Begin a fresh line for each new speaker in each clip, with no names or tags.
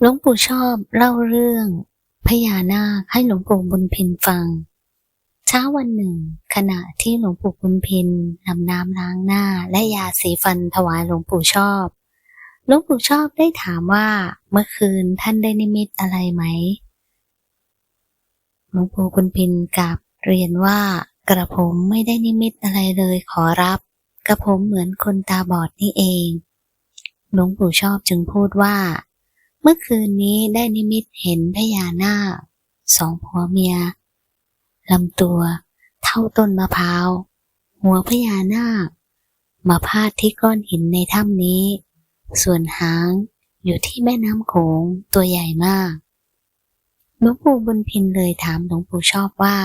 หลวงปู่ชอบเล่าเรื่องพญานาคให้หลวงปู่บุญเพินฟัง เช้าวันหนึ่ง ขณะที่หลวงปู่บุญเพินนำน้ำล้างหน้าและยาสีฟันถวายหลวงปู่ชอบ หลวงปู่ชอบได้ถามว่าเมื่อคืนท่านได้นิมิตอะไรไหม หลวงปู่บุญเพินกลับเรียนว่ากระผมไม่ได้นิมิตอะไรเลยขอรับ กระผมเหมือนคนตาบอดนี่เอง หลวงปู่ชอบจึงพูดว่า เมื่อคืนนี้ได้นิมิตเห็นพญานาคสองผัวเมียลำตัวเท่าต้นมะพร้าว หัวพญานาค มาพาดที่ก้อนหินในถ้ำนี้ ส่วนหางอยู่ที่แม่น้ำโขงตัวใหญ่มากหลวงปู่บุญพินเลยถามหลวงปู่ชอบว่า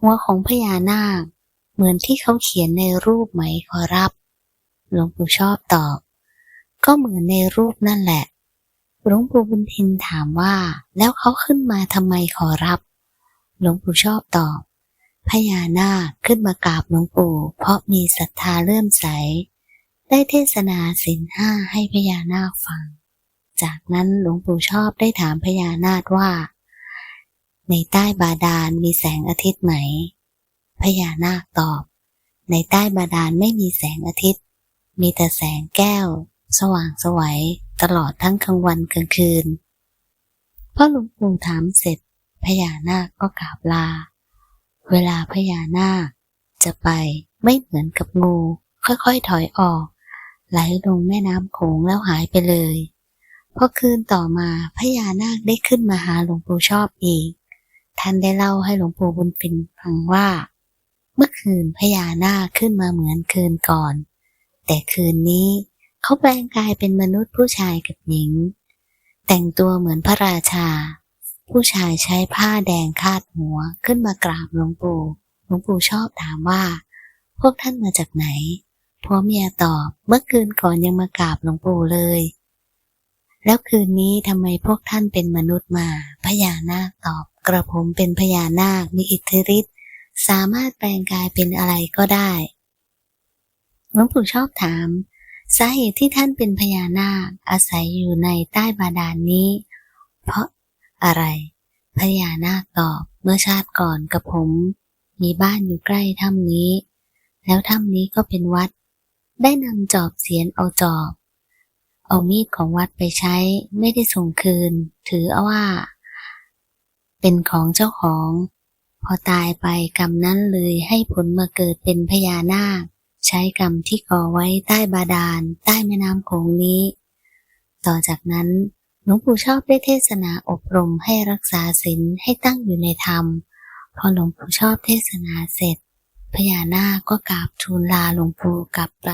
หัวของพญานาค เหมือนที่เขาเขียนในรูปไหมขอรับ หลวงปู่ชอบตอบ ก็เหมือนในรูปนั่นแหละ หลวงปู่บุญเทินถามว่า แล้วเขาขึ้นมาทำไมขอรับ หลวงปู่ชอบตอบพญานาคขึ้นมากราบหลวงปู่ เพราะมีศรัทธาเลื่อมใส ได้เทศนาศีลห้าให้พญานาคฟัง จากนั้นหลวงปู่ชอบได้ถามพญานาคว่า ในใต้บาดาลมีแสงอาทิตย์ไหม พญานาคตอบ ในใต้บาดาลไม่มีแสงอาทิตย์ มีแต่แสงแก้ว สว่างสวัย ตลอดทั้งกลางวันกลางคืนพ่อหลวงปู่ถามเสร็จพญานาคก็กราบลา เวลาพญานาคจะไปไม่เหมือนกับงู ค่อยๆถอยออก ไหลลงแม่น้ำโขงแล้วหายไปเลยพอคืนต่อมาพญานาคได้ขึ้นมาหาหลวงปู่ชอบอีก ท่านได้เล่าให้หลวงปู่บุญฟินฟังว่า เมื่อคืนพญานาคขึ้นมาเหมือนคืนก่อน แต่คืนนี้ เขาแปลงกายเป็นมนุษย์ผู้ชายกับหญิง แต่งตัวเหมือนพระราชา ผู้ชายใช้ผ้าแดงคาดหัวขึ้นมากราบหลวงปู่หลวงปู่ชอบถามว่า พวกท่านมาจากไหนผัวเมียตอบเมื่อคืนก่อนยังมากราบหลวงปู่เลย แล้วคืนนี้ทำไมพวกท่านเป็นมนุษย์มาพญานาคตอบกระผมเป็นพญานาคมีอิทธิฤทธิ์สามารถแปลงกายเป็นอะไรก็ได้หลวงปู่ชอบถาม สาเหตุที่ท่านเป็นพญานาคอาศัยอยู่ในใต้บาดาลนนี้ เพราะอะไร พญานาคตอบเมื่อชาติก่อนกับผม มีบ้านอยู่ใกล้ถ้ำนี้ แล้วถ้ำนี้ก็เป็นวัด ได้นำจอบเสียนเอาจอบ เอามีดของวัดไปใช้ไม่ได้ส่งคืน ถือเอาว่า เป็นของเจ้าของ พอตายไปกรรมนั้นเลยให้ผลมาเกิดเป็นพญานาค ใช้กรรมที่ก่อไว้ใต้บาดาล ใต้แม่น้ำโขงนี้ ต่อจากนั้นหลวงปู่ชอบได้เทศนาอบรมให้รักษาศีลให้ตั้งอยู่ในธรรม พอหลวงปู่ชอบเทศนาเสร็จพญานาคก็กราบทูลลาหลวงปู่กลับไป